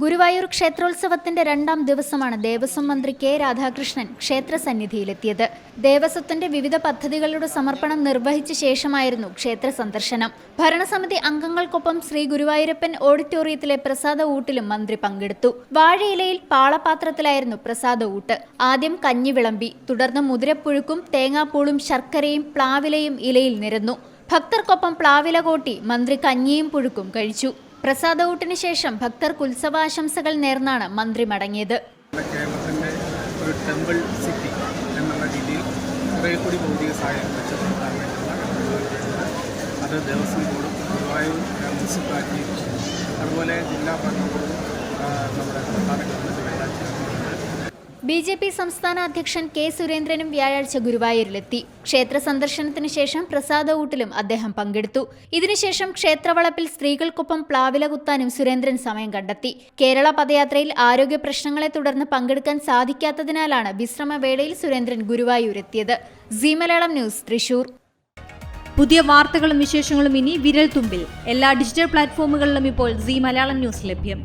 ഗുരുവായൂർ ക്ഷേത്രോത്സവത്തിന്റെ രണ്ടാം ദിവസമാണ് ദേവസ്വം മന്ത്രി കെ രാധാകൃഷ്ണൻ ക്ഷേത്ര സന്നിധിയിലെത്തിയത് ദേവസ്വത്തിന്റെ വിവിധ പദ്ധതികളുടെ സമർപ്പണം നിർവഹിച്ച ശേഷമായിരുന്നു ക്ഷേത്ര സന്ദർശനം. ഭരണസമിതി അംഗങ്ങൾക്കൊപ്പം ശ്രീ ഗുരുവായൂരപ്പൻ ഓഡിറ്റോറിയത്തിലെ പ്രസാദ ഊട്ടിലും മന്ത്രി പങ്കെടുത്തു. വാഴയിലയിൽ പാളപാത്രത്തിലായിരുന്നു പ്രസാദ ഊട്ട്. ആദ്യം കഞ്ഞി വിളമ്പി തുടർന്ന് മുതിരപ്പുഴുക്കും തേങ്ങാപ്പൂളും ശർക്കരയും പ്ലാവിലയും ഇലയിൽ നിരന്നു. ഭക്തർക്കൊപ്പം പ്ലാവില കോട്ടി മന്ത്രി കഞ്ഞിയും പുഴുക്കും കഴിച്ചു. പ്രസാദ ശേഷം ഭക്തർക്ക് ഉത്സവാശംസകൾ നേർന്നാണ് മന്ത്രി മടങ്ങിയത്. ഒരു ടെമ്പിൾ സിറ്റി രീതിയിൽ സഹായം അത് ദേവസ്വം ബോർഡും ഗുരുവായൂർ മുനിസിപ്പാലിറ്റിയും അതുപോലെ ജില്ലാ ഭരണകൂടവും ബി ജെ പി സംസ്ഥാന അധ്യക്ഷൻ കെ സുരേന്ദ്രനും വ്യാഴാഴ്ച ഗുരുവായൂരിലെത്തി. ക്ഷേത്ര സന്ദർശനത്തിന് ശേഷം പ്രസാദ ഊട്ടിലും അദ്ദേഹം പങ്കെടുത്തു. ഇതിനുശേഷം ക്ഷേത്രവളപ്പിൽ സ്ത്രീകൾക്കൊപ്പം പ്ലാവില കുത്താനും സുരേന്ദ്രൻ സമയം കണ്ടെത്തി. കേരള പദയാത്രയിൽ ആരോഗ്യ പ്രശ്നങ്ങളെ തുടർന്ന് പങ്കെടുക്കാൻ സാധിക്കാത്തതിനാലാണ് വിശ്രമവേളയിൽ Surendran ഗുരുവായൂരെത്തിയത്. C Malayalam news Thrissur. പുതിയ വാർത്തകളും വിശേഷങ്ങളും ഇനി വിരൽ തുമ്പിൽ എല്ലാ ഡിജിറ്റൽ പ്ലാറ്റ്ഫോമുകളിലും ഇപ്പോൾ സി മലയാളം ന്യൂസ് ലഭ്യം.